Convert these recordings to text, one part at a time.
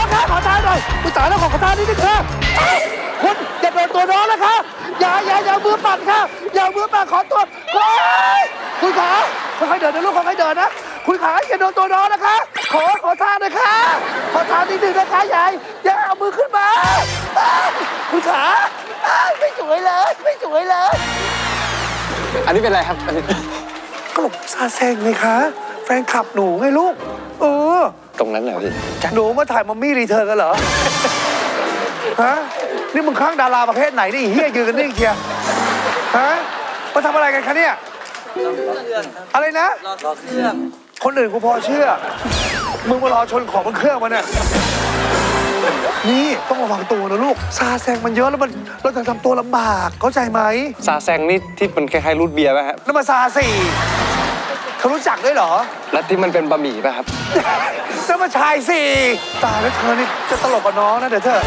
องคะขอทานหน่อยคุณตายแล้วขอขอทานนิดนึงค่ะเอ้ยคุณอย่าโดนตัวน้องนะคะอย่าอย่าอย่าเอามือปั่นค่ะอย่าเอามือปั่นขอตัวเฮ้ยคุณขาค่อยๆเดินนะลูกค่อยๆเดินนะคุณขาอย่าโดนตัวน้องนะคะ ขอขอทานนะคะ ขอทานนิดนึงนะคะยายอย่าเอามือขึ้นมาเอ้ยคุณขาเอ้ยไม่สวยเลยไม่สวยเลยอันนี้เป็นอะไรครับอันนี้กลบซาแซงไงคะ แฟนคลับหนูไงลูก เออ ตรงนั้นเหรอพี่หนูมาถ่ายมัมมี่รีเทิร์นกันเหรอ ฮะ นี่มึงข้างดาราประเภทไหนนี่ไอ้เฮียยืนกันนิ่งเชียร์ฮะ มาทำอะไรกันคะเนี่ย อะไรนะ รอเครื่องคนอื่นกูพอเชื่อ มึงมารอชนของบนเครื่องมาเนี่ยนี่ต้องระวังตัวนะลูก ซาแซงมันเยอะแล้วมันเราจะทำตัวลำบากเข้าใจไหมซาแซงนี่ที่มันคล้ายๆรูดเบียร์ป่ะครับแล้วมาซาสี่ เขารู้จักด้วยเหรอแล้วที่มันเป็นบะหมี่ป่ะครับ นั่นมาชายสี่ตายแล้วเธอนี่จะตลกกับน้องนะเดี๋ยวเธอ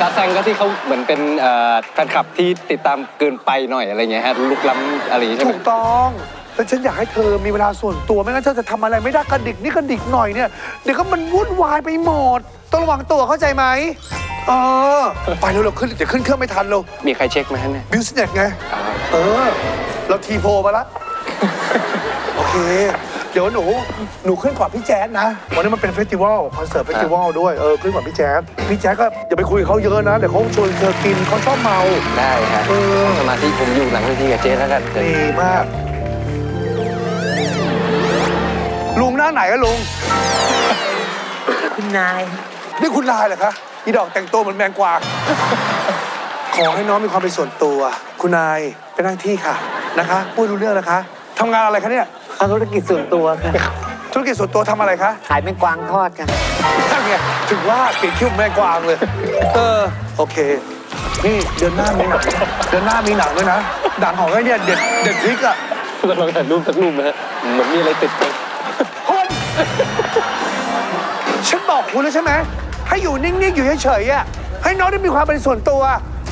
ซาแซงก็ที่เขาเหมือนเป็นเอ่อแฟนคลับที่ติดตามเกินไปหน่อยอะไรเงี้ยฮะลุกล้ำอะไรอย่างงี้ใช่ไหมถูกต้องแต่ฉันอยากให้เธอมีเวลาส่วนตัว ไม่งั้นเธอจะทำอะไรไม่ได้กระดิกนี่กระดิกหน่อยเนี่ย เดี๋ยวก็มันวุ่นวายไปหมด ต้องระวังตัวเข้าใจไหม เออ ไปเร็วเราขึ้นเดี๋ยวขึ้นเครื่องไม่ทันเรามีใครเช็คไหมฮะเนี่ยบิวสเน็ตไง เออ เราทีโพมาละโอ เค เดี๋ยวหนู หนูขึ้นก่อนพี่แจ๊ดนะ วันนี้มันเป็นเฟสติวัลคอนเสิร์ตเฟสติวัลด้วย เออ ขึ้นก่อนพี่แจ๊ดพี่แจ๊ดก็อย่าไปคุยกับเขาเยอะนะ เดี๋ยวเขาชวนเธอกินเขาชอบเมา ได้ครับเออ สมาธิผมอยู่หลังเวทีกับเจ๊แล้วกันดีมาก ลุงหน้าไหนอะลุง คุณนาย นี่คุณลายเหรอคะอีดอกแต่งตัวเหมือนแมงกวาง ขอให้น้องมีความเป็นส่วนตัว คุณนายเป็นหน้าที่ค่ะนะคะพูดรู้เรื่องนะคะทำงานอะไรคะเนี่ย เอาธุรกิจส่วนตัวค่ะ ธุรกิจส่วนตัวทำอะไรคะขายแมงกวางทอดค่ะ นั่นไงถึงว่าเกลียดคิ้วแมงกวางเลย เออ โอเค นี่เดือนหน้ามีหนังเดือนหน้ามีหนังด้วยนะ หนังของไอ้เนี่ยเด็ดเด็ดพริกอะเราลองถ่ายรูปสักรูปนะฮะเหมือนมีอะไรติดไปคุณฉันบอกคุณแล้วใช่ไหม ให้อยู่นิ่ง ๆ อยู่เฉยๆอะให้น้องได้มีความเป็นส่วนตัว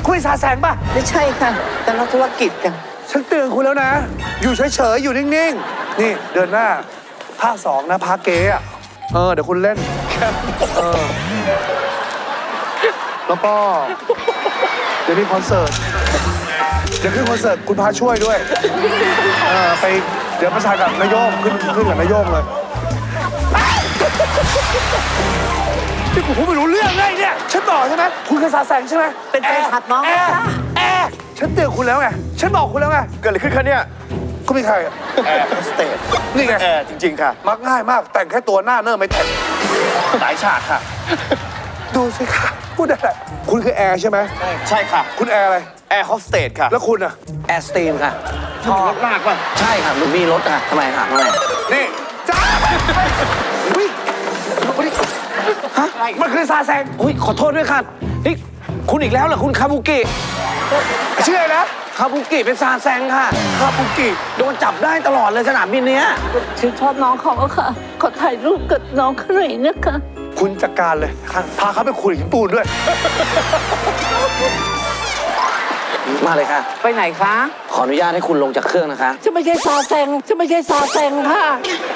คุยสาแสงป่ะ ไม่ใช่ค่ะ แต่เราธุรกิจกันฉันเตือนคุณแล้วนะ อยู่เฉยๆ อยู่นิ่ง ๆ นี่เดือนหน้าภาคสองนะภาคเกย์อะเออ เดี๋ยวคุณเล่นเออแล้วก็เดี๋ยวมีคอนเสิร์ตเดี๋ยวขึ้นคอนเสิร์ตคุณพาช่วยด้วยเออไปเดี๋ยวประชากับนายโยงขึ้นขึ้นกับนายโยงเลยที่กูพูดไม่รู้เรื่องไงเนี่ยฉันบอกใช่ไหมคุณคือสาแสงใช่ไหมเป็นแฟนคลับน้อง แอร์ค่ะแอร์ฉันเตือนคุณแล้วไงฉันบอกคุณแล้วไง เกิดอะไรขึ้นคะเนี่ย ก็มีใครอะแอร์โฮสเตสนี่ไงแอร์จริง ๆ ค่ะ มักง่ายมากแต่งแค่ตัวหน้าเนิ่มไม่แต่งหลายฉากค่ะ ดูสิค่ะพูดได้แหละคุณคือแอร์ใช่ไหมใช่ค่ะ คุณแอร์อะไร แอร์โฮสเตสค่ะ แล้วคุณอะแอร์สตรีมค่ะชอบมากป่ะ ใช่ค่ะหนูมีรถค่ะทำไมค่ะทำไมนี่จ้าอุ้ยฮะมันคือซาแซงอุ้ยขอโทษด้วยค่ะนี่คุณอีกแล้วเหรอคุณคาบุกิชื่ออะไรนะ คาบุกิเป็นซาแซงค่ะคาบุกิโดนจับได้ตลอดเลยสนามบินเนี้ยฉันชอบน้องเขาอะค่ะ ขอถ่ายรูปกับน้องเขาหน่อยนะคะ คุณจัดการเลย พาเขาไปคุยหินปูนด้วย มาเลยค่ะ ไปไหนคะ ขออนุญาตให้คุณลงจากเครื่องนะคะ ฉันไม่ใช่ซาแซงฉันไม่ใช่ซาแซงค่ะ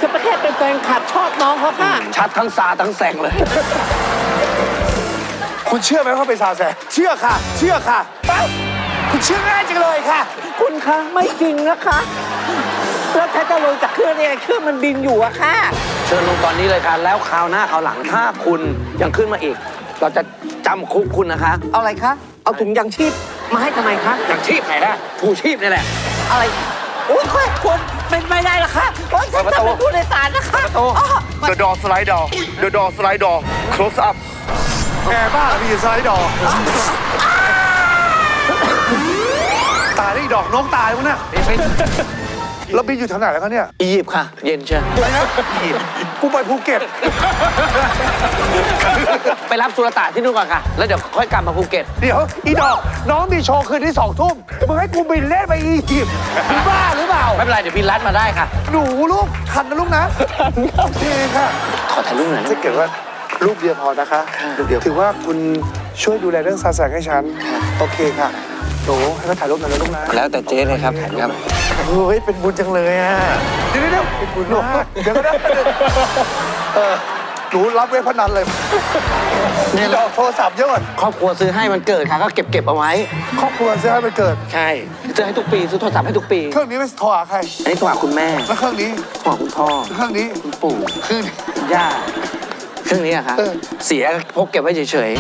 ฉันแค่เป็นแฟนคลับชอบน้องเขาค่ะ ชัดทั้งซาทั้งแซงเลย คุณเชื่อไหมว่าเขาเป็นซาแซงเชื่อค่ะ เชื่อค่ะ เอ้าคุณเชื่อง่ายจังเลยค่ะ คุณคะไม่จริงนะคะ แล้วถ้าจะลงจากเครื่องเนี่ยเครื่องมันบินอยู่อะค่ะ เชิญลงตอนนี้เลยค่ะ แล้วคราวหน้าคราวหลังถ้าคุณยังขึ้นมาอีก เราจะจำคุกคุณนะคะเอาอะไรคะ เอาถุงยางชีพมาให้ทำไมคะยางชีพไหนล่ะผูชีพนี่แหละ อะไรโอ้ยคุณคุณเป็นไม่ได้ละค่ะโอ้ยฉันเปิดประจะตูเป็นผู้โดยสารนะคะเปิดประตู อ๋อ The door slide door The door slide door close up แอร์บ้ามีสไลด์ดอก ตายได้อีดอกน้องตายมั้งเนี่ยแล้วบินอยู่แถวไหนแล้วคะเนี่ยอียิปต์ค่ะ เย็นเชียวอะไรนะกูไปภูเก็ต ไปรับสุรตะที่นู่นก่อนค่ะ แล้วเดี๋ยวค่อยกลับมาภูเก็ต เดี๋ยว อีดอกน้องมีโชว์คืนที่สองทุ่มมึงให้กูบินเล่นไปอียิปต์มึงบ้าหรือเปล่า ไม่เป็นไร เดี๋ยวบินรัดมาได้ค่ะ หนูลูกทันนะลูกนะโอเคค่ะ ขอถ่ายรูปหน่อยนะถ้าเกิดว่าลูกเดียวพอนะคะลูกเดียวถือว่าคุณช่วยดูแลเรื่องซาแสงให้ฉัน โอเคค่ะ หนูให้เขาถ่ายรูปหน่อยนะลูกนะแล้วแต่เจ๊เลยครับครับ เฮ้ยเป็นบุญจังเลยอะเดี๋ยวเดี๋ยวเดี๋ยวหนูเดี๋ยวก็ได้เออหนูรับเว็บพนันเลยนี่ดอกโทรศัพท์เยอะกว่าครอบครัวซื้อให้มันเกิดค่ะก็เก็บเก็บเอาไว้ ครอบครัวซื้อให้มันเกิด ใช่ซื้อให้ทุกปีซื้อโทรศัพท์ให้ทุกปี เครื่องนี้ไม่โทรหาใครอันนี้โทรหาคุณแม่แล้วเครื่องนี้โทรหาคุณพ่อเครื่องนี้คุณปู่เครื่องนี้คุณย่าเครื่องนี้อะครับเออเสียพกเก็บไว้เฉย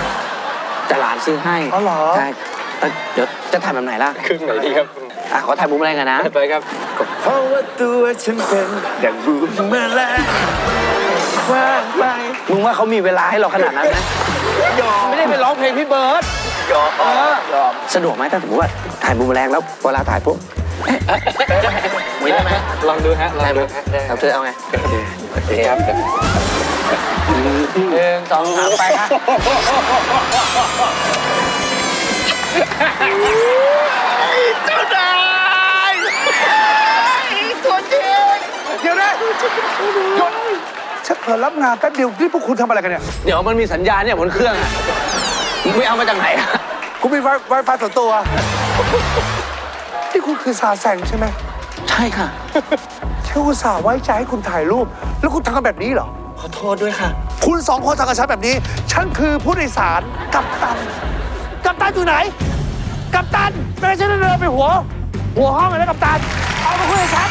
ๆแต่หลานซื้อให้อ๋อเหรอใช่ แต่เดี๋ยวจะถ่ายแบบไหนล่ะครึ่งไหนดีครับอะขอถ่ายมุมแรงกันนะไปครับเพราะว่าตัวฉันเป็นดังบูมเมลงว่างไปมึงว่าเขามีเวลาให้เราขนาดนั้นไหมไม่ได้ไปร้องเพลงพี่เบิร์ดยอมเออสะดวกไหมถ้าสมมติว่าถ่ายมุมแรงแล้วเวลาถ่ายปุ๊บไม่ได้ไหมลองดูฮะลองดูฮะได้เอาเธอเอาไงโอเคครับหนึ่งสองสามไปครับ เจ้านายตัวจริงเดี๋ยวนะหยุดฉันเผลอรับงานแป๊บเดียวนี่พวกคุณทำอะไรกันเนี่ย เดี๋ยวมันมีสัญญาณเนี่ยบนเครื่องอะมึงไปเอามาจากไหนอะคุณมีไวไวไฟส่วนตัว ที่คุณคือซาแซงใช่ไหมใช่ค่ะที่อุตส่าห์ไว้ใจให้คุณถ่ายรูป แล้วคุณทำกันแบบนี้เหรอ ขอโทษด้วยค่ะ คุณสองคนทำกับฉันแบบนี้ ฉันคือผู้โดยสารกัปตัน ปตันอยู่ไหน กัปตันไม่ให้ฉันเดินไปหัว หัวห้องเลยนะกัปตัน เอามาคุยกับฉัน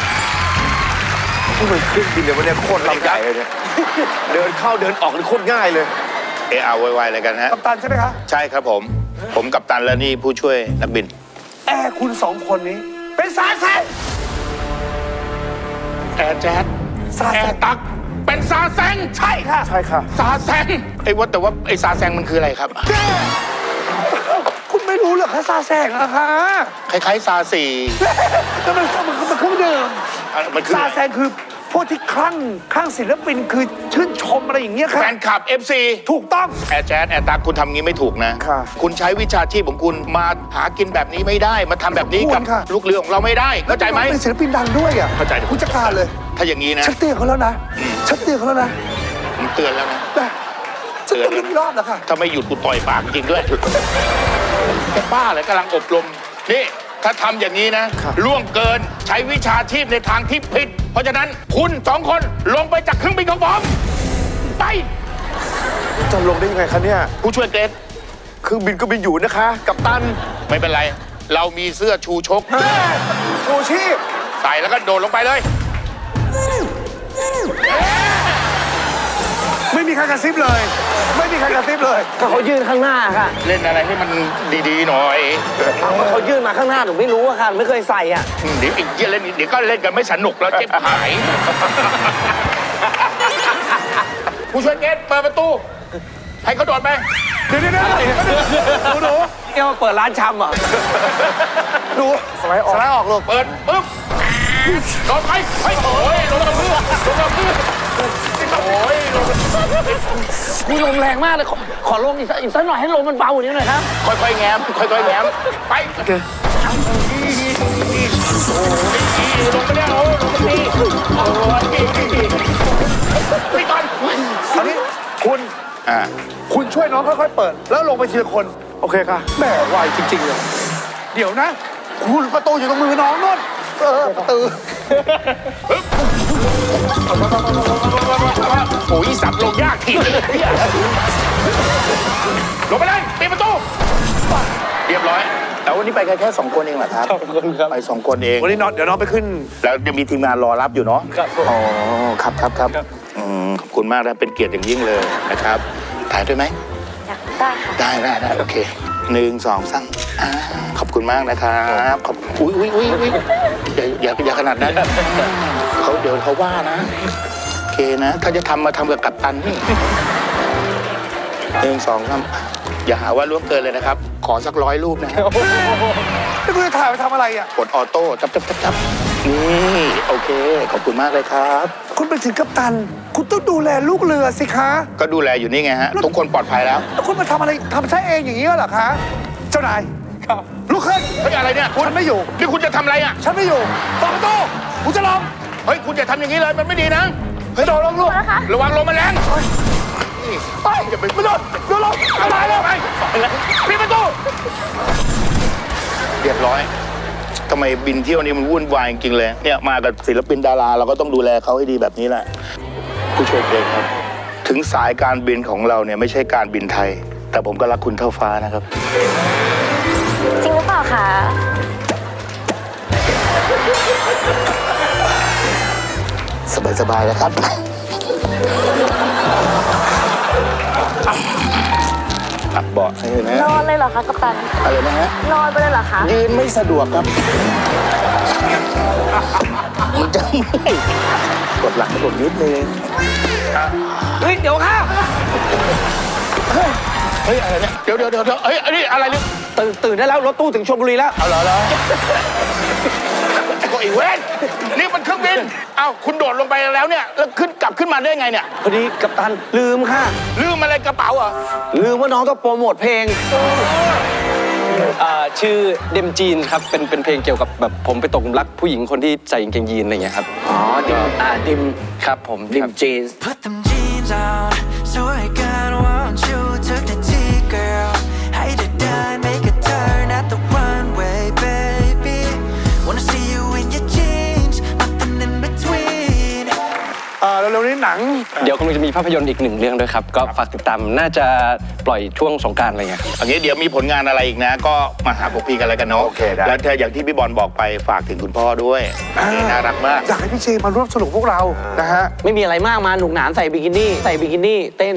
นี่มันขึ้นบินเลยวันนี้โคตรลำใหญ่เลยเนี่ยเดินเข้าเดินออกนี่โคตรง่ายเลย เอเอาไวๆเลยกันฮะ กัปตันใช่ไหมคะ ใช่ครับผม ผมกับตันและนี่ผู้ช่วยนักบิน แอร์คุณสองคนนี้ เป็นซาแซงแอร์แจ๊ดซาแอแซงร์ตัก เป็นซาแซงใช่ค่ะ ใช่ค่ะ ซาแซงไอ้ว่าแต่ว่าไอ้ซาแซงมันคืออะไรครับแม่ คุณไม่รู้เหรอคะซาแซงอะคะคล้ายๆซาสี่ก็มันมันมันเครื่องดื่มอะมันคือซาอะไรแซงคือพวกที่คลั่งคลั่งศิลปินคือชื่นชมอะไรอย่างเงี้ยค่ะแฟนคลับ FC ถูกต้อง แอร์แจ๊ดแอร์ตักคุณทำงี้ไม่ถูกนะ ค่ะคุณใช้วิชาชีพของคุณมาหากินแบบนี้ไม่ได้ มาทำแบบนี้กับควรค่ะ ลูกเรือของเราไม่ได้เข้าใจไหม เป็นศิลปินดังด้วยอะเข้าใจคุณจัดการเลย ถ้าอย่างนี้นะฉันเตือนเขาแล้วนะฉันเตือนเขาแล้วนะผมเตือนแล้วนะ นะ ฉันเตือนไม่รอบแล้วค่ะถ้าไม่หยุดกูต่อยปากจริงด้วยแกบ้าเลยกำลังอบรม นี่ ถ้าทำอย่างนี้นะ ล่วงเกินใช้วิชาชีพในทางที่ผิด เพราะฉะนั้นคุณสองคนลงไปจากเครื่องบินของผม ไป จะลงได้ยังไงคะเนี่ยผู้ช่วยเกรดเครื่องบินก็บินอยู่นะคะ กับตันไม่เป็นไร เรามีเสื้อชูชก ชูชีพ ใส่แล้วก็โดดลงไปเลยไม่มี ใครกระซิบเลย ไม่มีใครกระซิบเลยก็เขายื่นข้างหน้าค่ะเล่นอะไรให้มันดีๆหน่อยเอาก็เขายื่นมาข้างหน้าหนูไม่รู้อะค่ะ ไม่เคยใส่อะเดี๋ยวอีกเยอะเล่นเดี๋ยวก็เล่นกันไม่สนุกแล้วเจ็บหาย ผู้ช่วยเกรดเปิดประตู ให้เขาโดดไป เดี๋ยวเดี๋ยวเดี๋ยวหนูหนูเรียกว่าเปิดร้านชำเหรอหนูสไลด์ออกสไลด์ออกลูกเปิดปุ๊บโดดไปเฮ้ยโอ้ยลงกระเพื่อลงกระเพื่อ โอ้ยลงกระเพื่อมีลมแรงมากเลยขอขอลงอีกสักอีกสักหน่อยให้ลมมันเบากว่านี้หน่อยครับ ค่อยๆแง้มค่อยๆแง้มไปโอ้ยลงไปแล้วโอ้ยลงไปนี่โอ้ยไปก่อนอันนี้คุณอ่าคุณช่วยน้องค่อยๆเปิด แล้วลงไปทีละคน โอเคค่ะแหม่ไวจริงๆเลยเดี๋ยวนะ คุณประตูอยู่ตรงมือน้องนู่นเออประตู โอ้ยสับลงยากทีเลยเนี่ยลงไปเลยปิดประตูเรียบร้อยแล้ววันนี้ไปกันแค่สองคนเองเหรอครับไปสองคนเอง วันนี้น้องเดี๋ยวน้องไปขึ้น แล้วจะมีทีมงานรอรับอยู่เนาะครับอ๋อครับครับครับ อืมขอบคุณมากนะเป็นเกียรติอย่างยิ่งเลยนะครับถ่ายด้วยไหมได้ค่ะ ได้ได้ได้โอเคหนึ่งสองสามอ่าขอบคุณมากนะครับขอบอุ้ยอุ้ยอุ้ยอุ้ยอย่าอย่าอย่าขนาดนั้นเขาเดี๋ยวเขาว่านะโอ เคนะ ถ้าจะทำมาทำกับกัปตันนี่หนึ่งสองสามอย่าหาว่าล่วงเกินเลยนะครับ ขอสักร้อยรูปนะฮะแล้วคุณจะถ่ายไปทำอะไรอะ กดออโต้จับจับจับจับนี่โอเค ขอบคุณมากเลยครับ คุณไปถึงกัปตัน คุณต้องดูแลลูกเรือสิคะ ก็ดูแลอยู่นี่ไงฮะ ทุกคนปลอดภัยแล้วแล้วคุณมาทำอะไรทำใช้เองอย่างนี้เหรอคะ เจ้านายครับลุกขึ้นเฮ้ยอะไรเนี่ยฉันไม่อยู่ นี่คุณจะทำอะไรอะ ฉันไม่อยู่เปิดประตูคุณจะลอง เฮ้ย คุณอย่าทำอย่างนี้เลย มันไม่ดีนะ กระโดดลงลูกนะคะ ระวังลมมันแรงไปอย่าไปไม่โดดโดดลงเอาตายไปแล้วไปปิดประตูเรียบร้อยทำไมบินเที่ยวนี้มันวุ่นวายจริงๆเลยเนี่ยมากับศิลปินดาราเราก็ต้องดูแลเขาให้ดีแบบนี้แหละผู้ช่วยเกรดครับ ถึงสายการบินของเราเนี่ยไม่ใช่การบินไทย แต่ผมก็รักคุณเท่าฟ้านะครับ จริงหรือเปล่าคะ สบายๆนะครับปรับเบาะให้เลยนะนอนเลยเหรอคะกัปตัน อะไรนะฮะ นอนไปเลยเหรอคะ ยืนไม่สะดวกครับ มันจะเมื่อยกดหลังให้ผมนิดนึงเฮ้ย เดี๋ยวข้าเฮ้ย อะไรเนี่ยเดี๋ยวเดี๋ยวเดี๋ยวเดี๋ยวเฮ้ยอันนี้อะไรเนี่ย ตื่นตื่นได้แล้ว รถตู้ถึงชลบุรีแล้ว เอาเหรอเหรอก็อีเวนนี่มันเครื่องบิ นเอ้าคุณโดดลงไปแล้วเนี่ยแล้วขึ้นกลับขึ้นมาได้ไงเนี่ย พอดีกัปตันลืมค่ะ ลืมอะไรกระเป๋าเหรอลืมว่าน้องต้องโปรโมทเพลงอ่าชื่อเดมจีนครับ เป็นเป็นเพลงเกี่ยวกับแบบผมไปตกหลุมรักผู้หญิงคนที่ใส่กางเกงยีนอะไรอย่างเงี้ยครับ อ๋อดิมอ่าดิมครับผมดิมครับจีน Put them jeans on, so I got want you. เร็วๆนี้หนัง เดี๋ยวกำลังจะมีภาพยนตร์อีกหนึ่งเรื่องด้วยครับ ก็ฝากติดตามน่าจะปล่อยช่วงสงกรารอะไรเงี้ยอันนี้เดี๋ยวมีผลงานอะไรอีกนะ ก็มาหาพวกพี่กันแล้วกันเนาะโอเคได้ แล้วถ้าอย่างที่พี่บอลบอกไปฝากถึงคุณพ่อด้วยโอเคน่ารักมาก อยากให้พี่เจมาร่วมสนุกพวกเรานะฮะ ไม่มีอะไรมากมาหนุกหนานใส่บิกินี่ ใส่บิกินี่เต้น